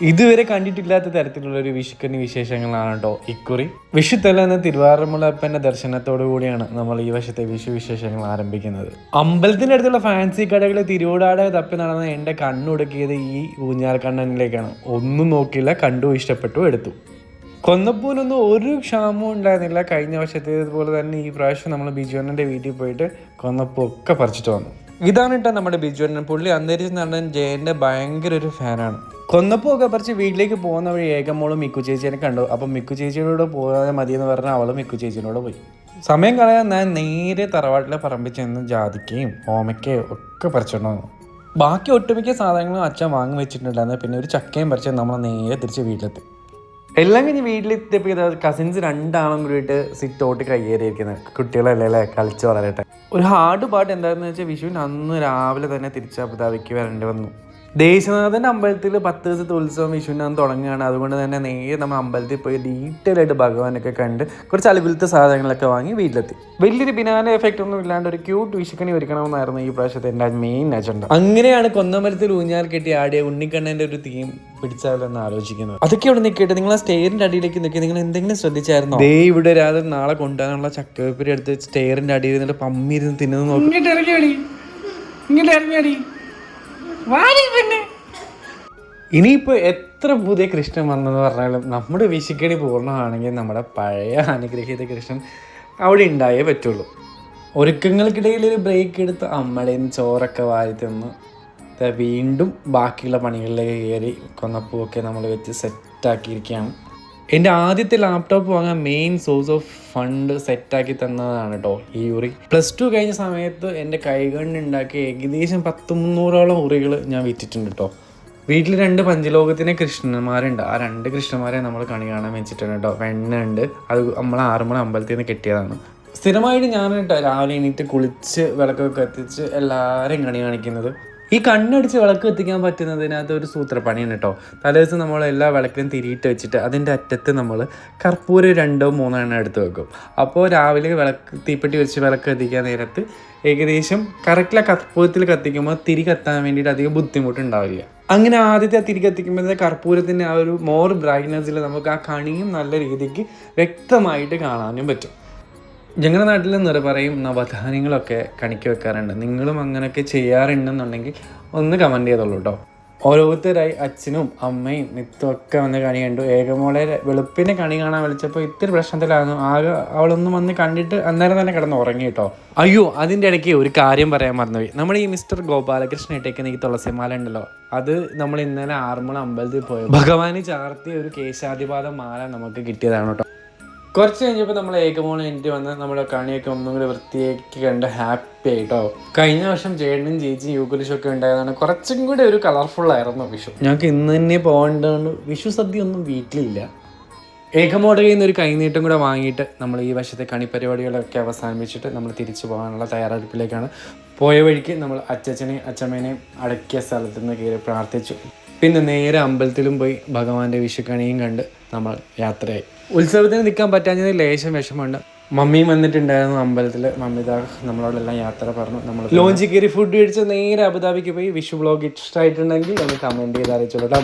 ഇതുവരെ കണ്ടിട്ടില്ലാത്ത തരത്തിലുള്ള ഒരു വിഷുക്കണി വിശേഷങ്ങളാണ് കേട്ടോ ഇക്കുറി. വിഷുത്തല എന്ന തിരുവാറന്മുളപ്പന്റെ ദർശനത്തോടു കൂടിയാണ് നമ്മൾ ഈ വശത്തെ വിഷു വിശേഷങ്ങൾ ആരംഭിക്കുന്നത്. അമ്പലത്തിന്റെ അടുത്തുള്ള ഫാൻസി കടകളിൽ തിരുവോടാടെ തപ്പി നടന്ന എന്റെ കണ്ണുടക്കിയത് ഈ ഊഞ്ഞാൽ കണ്ണനിലേക്കാണ് ഒന്നും നോക്കിയില്ല കണ്ടു ഇഷ്ടപ്പെട്ടു എടുത്തു. കൊന്നപ്പൂനൊന്നും ഒരു ക്ഷാമവും ഉണ്ടായിരുന്നില്ല. കഴിഞ്ഞ വർഷത്തേതുപോലെ തന്നെ ഈ പ്രാവശ്യം നമ്മൾ ബിജുവണ്ണന്റെ വീട്ടിൽ പോയിട്ട് കൊന്നപ്പൂ ഒക്കെ പറിച്ചിട്ട് വന്നു. ഇതാണ് കേട്ടോ നമ്മുടെ ബിജുവണ്ണൻ പുള്ളി. അന്തരിച്ച നടൻ ജയന്റെ ഭയങ്കര ഒരു ഫാനാണ് കൊന്നപ്പൂ ഒക്കെ പറിച്ച് വീട്ടിലേക്ക് പോകുന്ന വഴി ഏകമോളും മിക്കു ചേച്ചിയെ കണ്ടു. അപ്പം മിക്കു ചേച്ചിയോട് പോയാൽ മതി എന്ന് പറഞ്ഞാൽ അവളും മിക്കു ചേച്ചിയോട് പോയി. സമയം കളയാൻ ഞാൻ നേരെ തറവാട്ടിലെ പറമ്പിൽ ചെന്ന് ജാതിക്കയും ഓമയ്ക്കയും ഒക്കെ പറിച്ചോണ്ട് വന്നു. ബാക്കി ഒട്ടുമിക്ക സാധനങ്ങളും അച്ഛൻ വാങ്ങി വെച്ചിട്ടുണ്ടായിരുന്നു. പിന്നെ ഒരു ചക്കയും പറിച്ച് നമ്മൾ നേരെ തിരിച്ച് വീട്ടിലെത്തി. എല്ലാം കഴിഞ്ഞ് വീട്ടിലെത്തിയപ്പോൾ ഇത് കസിൻസ് രണ്ടാളും കൂടിയിട്ട് സിറ്റ് ഔട്ട് കയ്യേറിയിരിക്കുന്നത് കുട്ടികളല്ലേ അല്ലേ? കളിച്ച് വളരട്ടെ. ഒരു ഹാർഡ് പാട്ട് എന്താണെന്ന് വെച്ചാൽ വിഷുവിന് അന്ന് രാവിലെ തന്നെ തിരിച്ച് അബുദാബിക്ക് വരേണ്ടി വന്നു. ദേശനാഥന്റെ അമ്പലത്തിൽ പത്ത് ദിവസത്തെ ഉത്സവം വിഷുവിന് അന്ന് തുടങ്ങുകയാണ്. അതുകൊണ്ട് തന്നെ നേരെ നമ്മൾ അമ്പലത്തിൽ പോയി ഡീറ്റെയിൽ ആയിട്ട് ഭഗവാനൊക്കെ കണ്ട് കുറച്ച് അലവിലത്തെ സാധനങ്ങളൊക്കെ വാങ്ങി വീട്ടിലെത്തി. വലിയൊരു ബിനാന എഫക്റ്റ് ഒന്നും ഇല്ലാണ്ട് ഒരു ക്യൂട്ട് വിഷുക്കണി ഒരുക്കണമെന്നായിരുന്നു ഈ പ്രാവശ്യത്തെ എന്റെ മെയിൻ അജണ്ട അങ്ങനെയാണ് കൊന്നമരത്തിൽ ഊഞ്ഞാൽ കെട്ടി ആടിയ ഉണ്ണിക്കണ്ണന്റെ ഒരു തീം പിടിച്ചാലെന്ന് ആലോചിക്കുന്നത്. അതൊക്കെ ഇവിടെ നിൽക്കട്ടെ. നിങ്ങൾ ആ സ്റ്റെയറിന്റെ അടിയിലേക്ക് നിൽക്കി നിങ്ങൾ എന്തെങ്കിലും ശ്രദ്ധിച്ചായിരുന്നോ? ദേ ഇവിടെ രാത്രി നാളെ കൊണ്ടുപോകാനുള്ള ചക്കവേപ്പരി എടുത്ത് സ്റ്റെയറിന്റെ അടിയിൽ നിന്നിട്ട് പമ്മിരുന്ന് തിന്നു തിന്നുന്നത് നോക്കും. ഇങ്ങോട്ട് ഇറങ്ങിയടി. ഇങ്ങോട്ട് ഇറങ്ങിയടി. ഇനിയിപ്പോൾ എത്ര പുതിയ കൃഷ്ണൻ വന്നെന്ന് പറഞ്ഞാലും നമ്മുടെ വിശുക്കണി പൂർണമാണെങ്കിൽ നമ്മുടെ പഴയ അനുഗ്രഹീത കൃഷ്ണൻ അവിടെ ഉണ്ടായേ പറ്റുള്ളൂ. ഒരുക്കങ്ങൾക്കിടയിൽ ഒരു ബ്രേക്ക് എടുത്ത് അമ്മടേന്ന് ചോറൊക്കെ വാരി തിന്ന് വീണ്ടും ബാക്കിയുള്ള പണികളിലേക്ക് കയറി കൊന്നപ്പൂവൊക്കെ നമ്മൾ വെച്ച് സെറ്റാക്കിയിരിക്കുകയാണ് എന്റെ ആദ്യത്തെ ലാപ്ടോപ്പ് വാങ്ങാൻ മെയിൻ സോഴ്സ് ഓഫ് ഫണ്ട് സെറ്റാക്കി തന്നതാണ് കേട്ടോ ഈ ഉറി പ്ലസ് ടു കഴിഞ്ഞ സമയത്ത് എന്റെ കൈകണ്ണുണ്ടാക്കിയ ഏകദേശം പത്ത് മുന്നൂറോളം ഉറികൾ ഞാൻ വിറ്റിട്ടുണ്ട് കേട്ടോ വീട്ടിൽ രണ്ട് പഞ്ചലോകത്തിനെ കൃഷ്ണന്മാരുണ്ട്. ആ രണ്ട് കൃഷ്ണന്മാരെ നമ്മൾ കണി കാണാൻ വെച്ചിട്ടുണ്ട് കേട്ടോ വെണ്ണ ഉണ്ട്. അത് നമ്മൾ ആറുമണ അമ്പലത്തിൽ നിന്ന് കിട്ടിയതാണ്. സ്ഥിരമായിട്ട് ഞാൻ കേട്ടോ രാവിലെ എണീറ്റ് കുളിച്ച് വിളക്കൊക്കെ കത്തിച്ച് എല്ലാവരെയും കണി കാണിക്കുന്നത്. ഈ കണ്ണടിച്ച് വിളക്ക് കത്തിക്കാൻ പറ്റുന്നതിനകത്ത് ഒരു സൂത്രപ്പണിയാണ് കേട്ടോ തലേദിവസം നമ്മൾ എല്ലാ വിളക്കിലും തിരിയിട്ട് വെച്ചിട്ട് അതിന്റെ അറ്റത്ത് നമ്മൾ കർപ്പൂരം രണ്ടോ മൂന്നോ എണ്ണം എടുത്ത് വെക്കും. അപ്പോൾ രാവിലെ വിളക്ക് തീപ്പെട്ടി വെച്ച് വിളക്ക് കത്തിക്കാൻ നേരത്ത് ഏകദേശം കറക്റ്റിലെ കർപ്പൂരത്തിൽ കത്തിക്കുമ്പോൾ തിരി കത്താൻ വേണ്ടിയിട്ട് അധികം ബുദ്ധിമുട്ടുണ്ടാവില്ല. അങ്ങനെ ആദ്യത്തെ തിരി കത്തിക്കുമ്പോൾ കർപ്പൂരത്തിന്റെ ആ ഒരു മോർ ബ്രൈറ്റ്നസ്സിൽ നമുക്ക് ആ കണിയും നല്ല രീതിക്ക് വ്യക്തമായിട്ട് കാണാനും പറ്റും. ഞങ്ങളുടെ നാട്ടിൽ നിറ പറയും നവധാന്യങ്ങളൊക്കെ കണിക്ക് വെക്കാറുണ്ട്. നിങ്ങളും അങ്ങനെയൊക്കെ ചെയ്യാറുണ്ടെന്നുണ്ടെങ്കിൽ ഒന്ന് കമന്റ് ചെയ്തോളൂ കേട്ടോ ഓരോരുത്തരായി അച്ഛനും അമ്മയും മിത്തും ഒക്കെ വന്ന് കണി കണ്ടു. ഏകമോളെ വെളുപ്പിനെ കണി കാണാൻ വിളിച്ചപ്പോൾ ഇത്തിരി പ്രശ്നത്തിലായിരുന്നു. ആകെ അവളൊന്നും വന്ന് കണ്ടിട്ട് അന്നേരം തന്നെ കിടന്ന് ഉറങ്ങി കേട്ടോ അയ്യോ അതിന്റെ ഇടയ്ക്ക് ഒരു കാര്യം പറയാൻ മറന്നുപോയി. നമ്മൾ ഈ മിസ്റ്റർ ഗോപാലകൃഷ്ണൻ ഇട്ടേക്കുന്ന ഈ തുളസിമാല ഉണ്ടല്ലോ അത് നമ്മൾ ഇന്നലെ ആറന്മുള അമ്പലത്തിൽ പോയത് ഭഗവാന് ചാർത്തിയ ഒരു കേശാധിപാത മാല നമുക്ക് കിട്ടിയതാണ് കേട്ടോ കുറച്ച് കഴിഞ്ഞപ്പോൾ നമ്മൾ ഏകമോളം എനിക്ക് വന്ന് നമ്മുടെ കണിയൊക്കെ ഒന്നും കൂടി വൃത്തിയാക്കി കണ്ട് ഹാപ്പി ആയിട്ടോ. കഴിഞ്ഞ വർഷം ചേട്ടനും ചേച്ചിയും യൂക്കുലിഷും ഒക്കെ ഉണ്ടായതാണ്. കുറച്ചും കൂടി ഒരു കളർഫുൾ ആയിരുന്നു വിഷു. ഞങ്ങൾക്ക് ഇന്ന് തന്നെ പോകേണ്ടതുകൊണ്ട് വിഷു സദ്യ ഒന്നും വീട്ടിലില്ല. ഏകമോടെ കയ്യിൽ നിന്ന് ഒരു കൈനീട്ടം കൂടെ വാങ്ങിയിട്ട് നമ്മൾ ഈ വർഷത്തെ കണിപ്പരിപാടികളൊക്കെ അവസാനിപ്പിച്ചിട്ട് നമ്മൾ തിരിച്ചു പോകാനുള്ള തയ്യാറെടുപ്പിലേക്കാണ്. പോയ വഴിക്ക് നമ്മൾ അച്ചച്ചനെയും അച്ചമ്മേനെയും അടക്കിയ സ്ഥലത്ത് നിന്ന് കയറി പ്രാർത്ഥിച്ചു. പിന്നെ നേരെ അമ്പലത്തിലും പോയി ഭഗവാന്റെ വിഷുക്കണിയും കണ്ട് നമ്മൾ യാത്രയായി. ഉത്സവത്തിന് നിൽക്കാൻ പറ്റാഞ്ഞത് ലേശം വിഷമമുണ്ട്. മമ്മിയും വന്നിട്ടുണ്ടായിരുന്നു അമ്പലത്തിൽ മമ്മിത നമ്മളോടെല്ലാം യാത്ര പറഞ്ഞു. നമ്മൾ ലോഞ്ചിൽ കയറി ഫുഡ് കഴിച്ച് നേരെ അബുദാബിക്ക് പോയി വിഷു ബ്ലോഗ് ഇഷ്ടമായിട്ടുണ്ടെങ്കിൽ ഒന്ന് കമന്റ് ചെയ്ത് അറിയിച്ചോളൂ കേട്ടോ